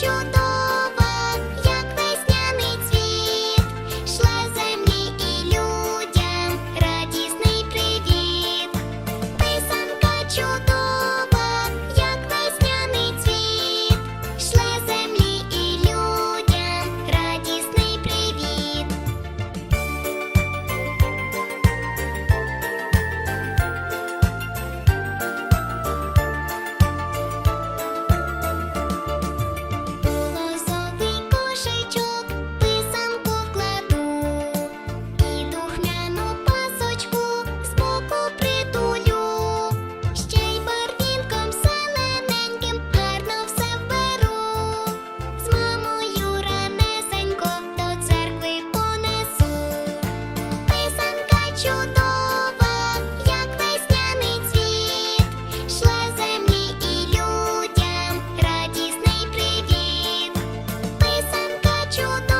чудова, як весняний цвіт, шле землі і людям радісний привіт, писанка чудова. ちょっと